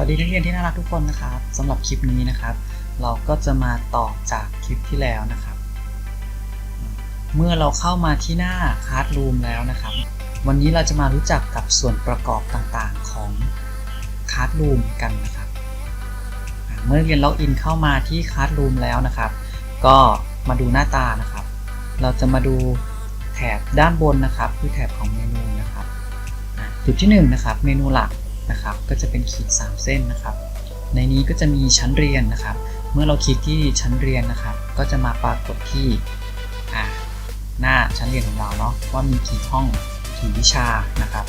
วัสดีนักเรียนที่น่ารักทุกคนนะครับสำหรับคลิปนี้นะครับ เราก็จะมาต่อจากคลิปที่แล้วนะครับ เมื่อเราเข้ามาที่หน้า Classroom แล้วนะครับ วันนี้เราจะมารู้จักกับส่วนประกอบต่างๆของ Classroom กันนะครับ เมื่อเรียนล็อกอินเข้ามาที่ Classroom แล้วนะครับ ก็มาดูหน้าตานะครับ เราจะมาดูแถบด้านบนนะครับ คือแถบของเมนูนะครับ จุดที่หนึ่งนะครับเมนูหลัก นะครับ ก็จะเป็นขีด 3 เส้นนะครับ ในนี้ก็จะมีชั้นเรียนนะครับ เมื่อเราคลิกที่ชั้นเรียนนะครับ ก็จะมาปรากฏที่หน้าชั้นเรียนของเราเนาะว่ามีกี่ห้องกี่วิชานะครับ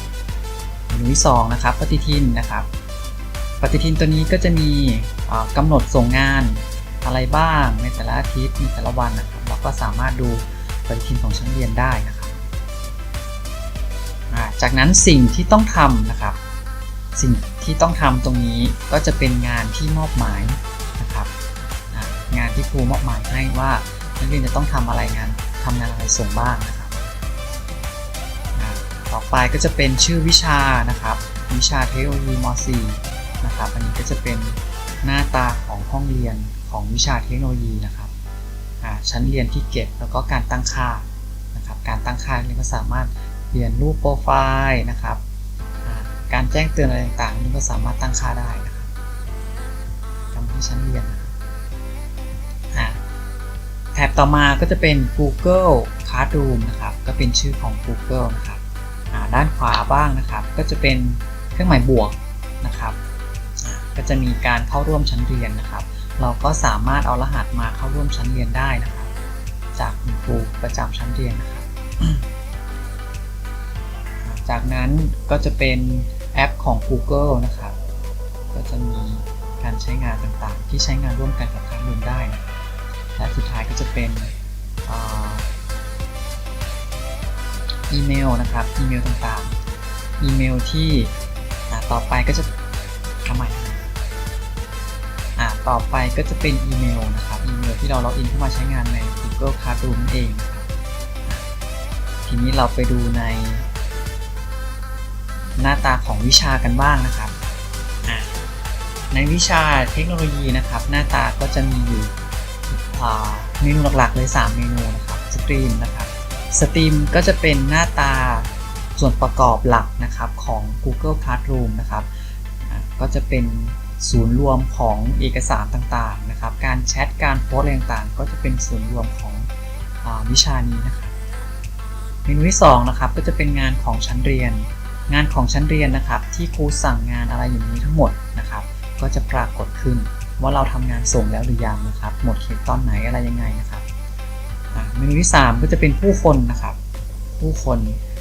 เมนูที่สองนะครับ ปฏิทินนะครับ ปฏิทินตัวนี้ก็จะมีอ่ากำหนดส่งงานอะไรบ้างในแต่ละอาทิตย์ในแต่ละวันนะครับเราก็สามารถดูปฏิทินของชั้นเรียนได้นะครับจากนั้นสิ่งที่ต้องทำนะครับ สิ่งที่ต้องทำตรงนี้ก็จะเป็นงานที่มอบหมายนะครับงานที่ครูมอบหมายให้ว่านักเรียนจะต้องทำอะไรงานทำงานอะไรส่งบ้างนะครับต่อไปก็จะเป็นชื่อวิชานะครับ วิชาเทคโนโลยีม .4 นะครับอันนี้ก็จะเป็นหน้าตาของห้องเรียนของวิชาเทคโนโลยีนะครับชั้นเรียนที่เก็บแล้วก็การตั้งค่านะครับการตั้งค่านี่ก็สามารถเปลี่ยนรูปโปรไฟล์นะครับ การแจ้งเตือนอะไรต่างๆนี่ก็สามารถตั้งค่าได้นะครับจำที่ชั้นเรียนนะครับแถบต่อมาก็จะเป็น Google Classroom นะครับ ก็เป็นชื่อของ Google นะครับด้านขวาบ้างนะครับ ก็จะเป็นเครื่องหมายบวกนะครับ ก็จะมีการเข้าร่วมชั้นเรียนนะครับ เราก็สามารถเอารหัสมาเข้าร่วมชั้นเรียนได้นะครับ จากคุณครูประจำชั้นเรียนนะครับจากนั้นก็จะเป็น แอปของ Google นะครับ ก็จะมีการใช้งานต่างๆ ที่ใช้งานร่วมกันกับคลาสรูมได้นะและสุดท้ายก็จะเป็นอีเมลนะครับ อีเมลต่างๆ อีเมลที่อ่าต่อไปก็จะทำไมอ่าต่อไปก็จะเป็นอีเมลนะครับ อีเมลที่เราล็อกอินเข้ามาใช้งานใน Google Classroom นั่นเอง ทีนี้เราไปดูใน หน้าตาของวิชากันบ้างนะครับในวิชาเทคโนโลยีนะครับ หน้าตาก็จะมีอยู่เมนูหลักๆเลย 3 เมนูนะครับสตรีมนะครับสตรีมก็จะเป็นหน้าตาส่วนประกอบหลักนะครับของ Google Classroom นะครับก็จะเป็นศูนย์รวมของเอกสารต่างๆนะครับ การแชทการโพสต์อะไรต่างๆ ก็จะเป็นศูนย์รวมของอวิชานี้นะครับเมนูที่2นะครับก็จะเป็นงานของชั้นเรียน งานของชั้นเรียนนะครับ ที่ครูสั่งงานอะไรอย่างนี้ทั้งหมดนะครับ ก็จะปรากฏขึ้นว่าเราทำงานส่งแล้วหรือยังนะครับ หมดเขตตอนไหนอะไรยังไงนะครับเมนูที่ 3 ก็จะเป็นผู้คนนะครับ ผู้คน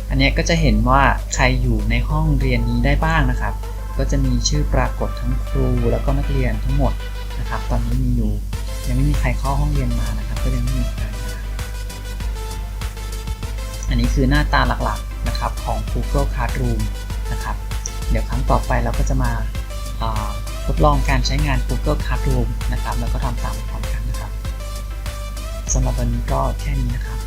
อันนี้ก็จะเห็นว่าใครอยู่ในห้องเรียนนี้ได้บ้างนะครับ ก็จะมีชื่อปรากฏทั้งครูแล้วก็นักเรียนทั้งหมดนะครับ ตอนนี้มีอยู่ยังไม่มีใครเข้าห้องเรียนมานะครับ ก็ยังไม่มีใครันนี้คือหน้าตาหลักๆนะครับของ Google Classroom นะครับ เดี๋ยวครั้งต่อไปเราก็จะมาอ่าทดลองการใช้งาน Google Classroom นะครับ แล้วก็ทำตามพร้อมกันนะครับสำหรับวันนี้ก็แค่นี้นะครับ